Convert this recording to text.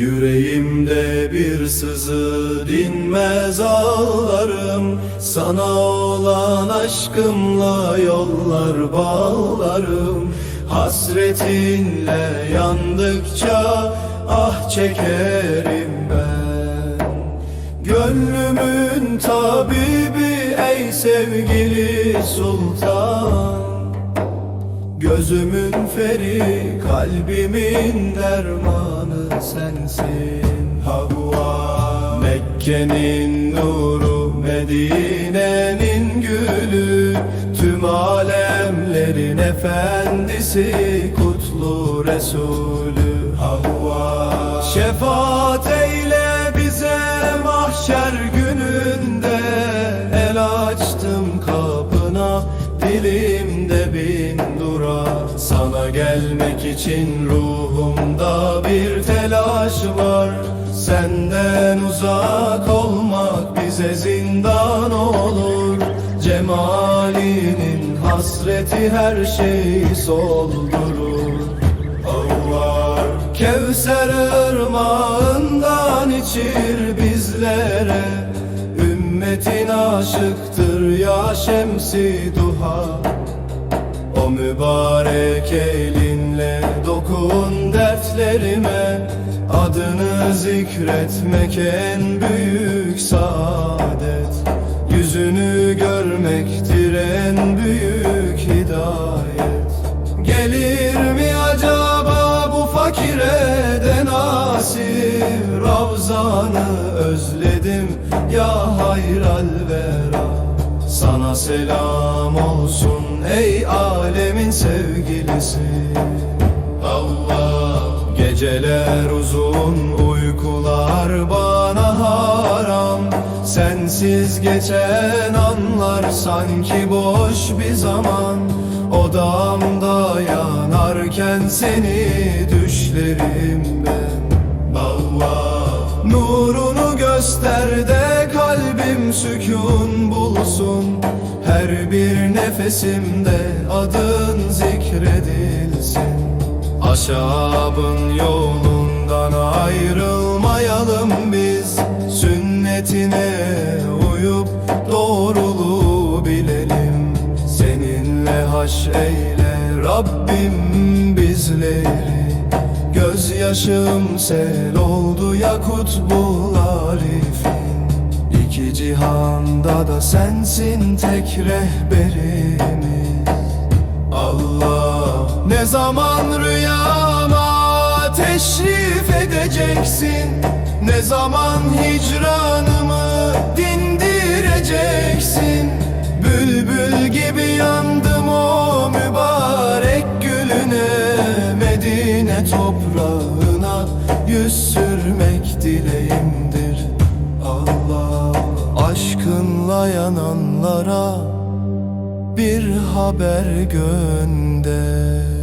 Yüreğimde bir sızı dinmez ağlarım. Sana olan aşkımla yollar bağlarım. Hasretinle yandıkça ah çekerim ben. Gönlümün tabibi ey sevgili sultan Gözümün feri, kalbimin dermanı sensin. Havva Mekke'nin nuru, Medine'nin gülü Tüm alemlerin efendisi, kutlu Resulü. Havva Şefaat eyle bize mahşer gününde Dilimde bin dura. Sana gelmek için ruhumda bir telaş var. Senden uzak olmak bize zindan olur. Cemalinin hasreti her şeyi soldurur. Allah Kevser ırmağından içir bizlere Ümmetin aşıktır ya şemsi duha. O mübarek elinle dokun dertlerime. Adını zikretmek en büyük saadet. Yüzünü görmektir en Ravzanı özledim. Ya hayral vera Sana selam olsun ey alemin sevgilisi. Allah Geceler uzun uykular bana haram. Sensiz geçen anlar sanki boş bir zaman. Odamda yanarken seni düşlerimden Allah Nurunu göster de kalbim sükun bulsun. Her bir nefesimde adın zikredilsin. Aşabın yolundan ayrılmayalım biz. Sünnetine uyup doğruluğu bilelim. Seninle haş eyle Rabbim bizleri Gözyaşım sel oldu yakut bu arifin İki cihanda da sensin tek rehberimiz. Allah ne zaman rüyama teşrif edeceksin? Ne zaman hicranımı dindireceksin? Bülbül gibi yandım sürmek dileğimdir. Allah aşkınla yananlara bir haber gönder